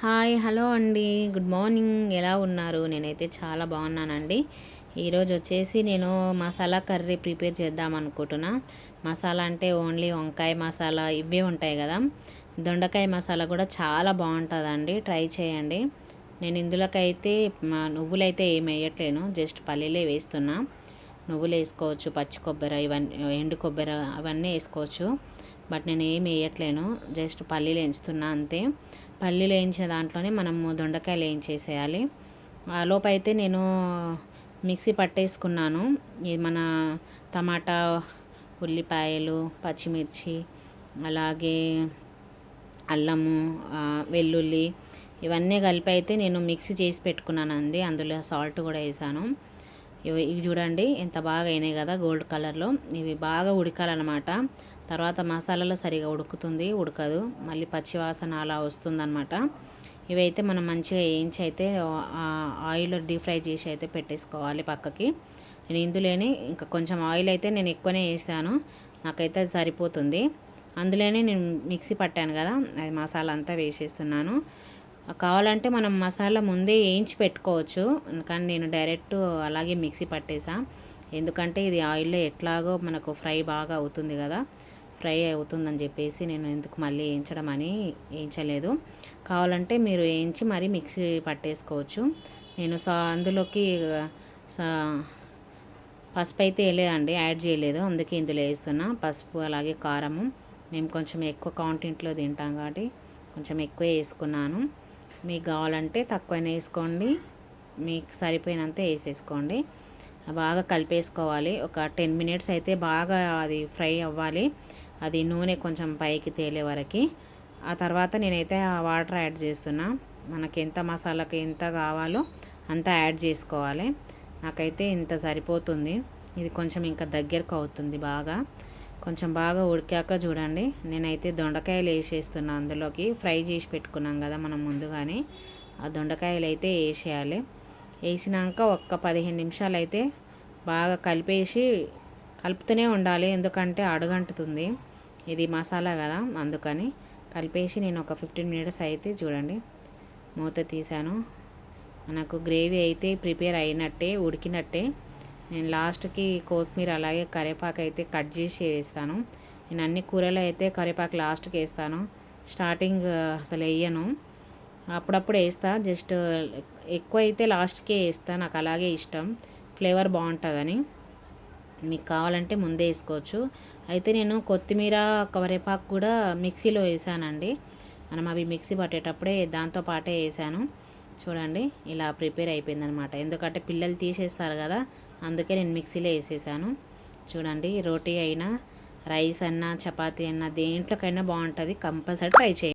Hi hello అండి. Good morning. ఎలా ఉన్నారు? నేనైతే చాలా బాగున్నానండి. ఈరోజు వచ్చేసి నేను మసాలా కర్రీ ప్రిపేర్ చేద్దాం అనుకుంటున్నా. మసాలా అంటే ఓన్లీ వంకాయ మసాలా ఇవే ఉంటాయి కదా. దొండకాయ మసాలా కూడా చాలా బాగుంటుందండి. ట్రై చేయండి. నేను ఇందులోకైతే మా నువ్వులైతే ఏం వేయట్లేను. జస్ట్ పల్లీలే వేస్తున్నా. నువ్వులు వేసుకోవచ్చు పచ్చి కొబ్బరి ఇవన్నీ ఎండు కొబ్బరి అవన్నీ వేసుకోవచ్చు. బట్ నేను ఏం వేయట్లేను. జస్ట్ పల్లీలు ఎంచుతున్నా అంతే. పల్లీలు వేయించిన దాంట్లోనే మనము దొండకాయలు వేయించేసేయాలి ఆ అయితే నేను మిక్సీ పట్టేసుకున్నాను. ఇది మన టమాటా ఉల్లిపాయలు పచ్చిమిర్చి అలాగే అల్లము వెల్లుల్లి ఇవన్నీ కలిపి అయితే నేను మిక్సీ చేసి పెట్టుకున్నానండి. అందులో సాల్ట్ కూడా వేసాను. ఇవి ఇవి చూడండి ఎంత బాగా అయినాయి కదా గోల్డ్ కలర్లో. ఇవి బాగా ఉడకాలన్నమాట. తర్వాత మసాలాలో సరిగా ఉడుకుతుంది ఉడకదు. మళ్ళీ పచ్చివాసన అలా వస్తుందన్నమాట. ఇవైతే మనం మంచిగా వేయించి అయితే ఆయిల్ డీప్ ఫ్రై చేసి అయితే పెట్టేసుకోవాలి పక్కకి. నేను ఇందులోనే ఇంకా కొంచెం ఆయిల్ అయితే నేను ఎక్కువనే వేసాను. నాకైతే అది సరిపోతుంది. అందులోనే నేను మిక్సీ పట్టాను కదా అది మసాలా అంతా వేసేస్తున్నాను. కావాలంటే మనం మసాలా ముందే వేయించి పెట్టుకోవచ్చు. కానీ నేను డైరెక్ట్ అలాగే మిక్సీ పట్టేసా. ఎందుకంటే ఇది ఆయిల్లో ఎట్లాగో మనకు ఫ్రై బాగా అవుతుంది కదా. ఫ్రై అవుతుందని చెప్పేసి నేను ఎందుకు మళ్ళీ వేయించడం అని వేయించలేదు. కావాలంటే మీరు వేయించి మరీ మిక్సీ పట్టేసుకోవచ్చు. నేను సా అందులోకి పసుపు అయితే వేయలేదండి. యాడ్ చేయలేదు. అందుకే ఇందులో వేస్తున్నా. పసుపు అలాగే కారము. మేము కొంచెం ఎక్కువ కాంటెంట్లో తింటాం కాబట్టి కొంచెం ఎక్కువ వేసుకున్నాను. మీకు కావాలంటే తక్కువైనా వేసుకోండి. మీకు సరిపోయినంత వేసేసుకోండి. బాగా కలిపేసుకోవాలి. ఒక టెన్ మినిట్స్ అయితే బాగా అది ఫ్రై అవ్వాలి. అది నూనె కొంచెం పైకి తేలే వరకు. ఆ తర్వాత నేనైతే ఆ వాటర్ యాడ్ చేస్తున్నా. మనకి ఎంత మసాలాకి ఎంత కావాలో అంత యాడ్ చేసుకోవాలి. నాకైతే ఇంత సరిపోతుంది. ఇది కొంచెం ఇంకా దగ్గరకు అవుతుంది బాగా. కొంచెం బాగా ఉడికాక చూడండి. నేనైతే దొండకాయలు వేసేస్తున్నా అందులోకి. ఫ్రై చేసి పెట్టుకున్నాం కదా మనం ముందుగానే. ఆ దొండకాయలు అయితే వేసేయాలి. వేసినాక ఒక్క పదిహేను నిమిషాలు అయితే బాగా కలిపేసి కలుపుతూనే ఉండాలి. ఎందుకంటే అడుగంటుతుంది. ఇది మసాలా కదా అందుకని కలిపేసి నేను ఒక ఫిఫ్టీన్ మినిట్స్ అయితే చూడండి. మూత తీసాను మనకు గ్రేవీ అయితే ప్రిపేర్ అయినట్టే ఉడికినట్టే. నేను లాస్ట్కి కొత్తిమీర అలాగే కరివేపాకు అయితే కట్ చేసి వేస్తాను. నేను అన్ని కూరలు అయితే కరివేపాకు లాస్ట్కి వేస్తాను. స్టార్టింగ్ అసలు వేయను. అప్పుడప్పుడు వేస్తా. జస్ట్ ఎక్కువ అయితే లాస్ట్కే వేస్తా. నాకు అలాగే ఇష్టం. ఫ్లేవర్ బాగుంటుందని. మీకు కావాలంటే ముందే వేసుకోవచ్చు. అయితే నేను కొత్తిమీర కరివేపాకు కూడా మిక్సీలో వేసానండి. మనం అవి మిక్సీ పట్టేటప్పుడే దాంతో పాటే వేసాను. చూడండి ఇలా ప్రిపేర్ అయిపోయిందనమాట ఎందుకంటే పిల్లలు తీసేస్తారు కదా అందుకే నేను మిక్సీలో వేసేసాను. చూడండి రోటీ అయినా రైస్ అన్నా చపాతీ అన్నా దేంట్లోకైనా బాగుంటుంది. కంపల్సరీ ట్రై చేయండి.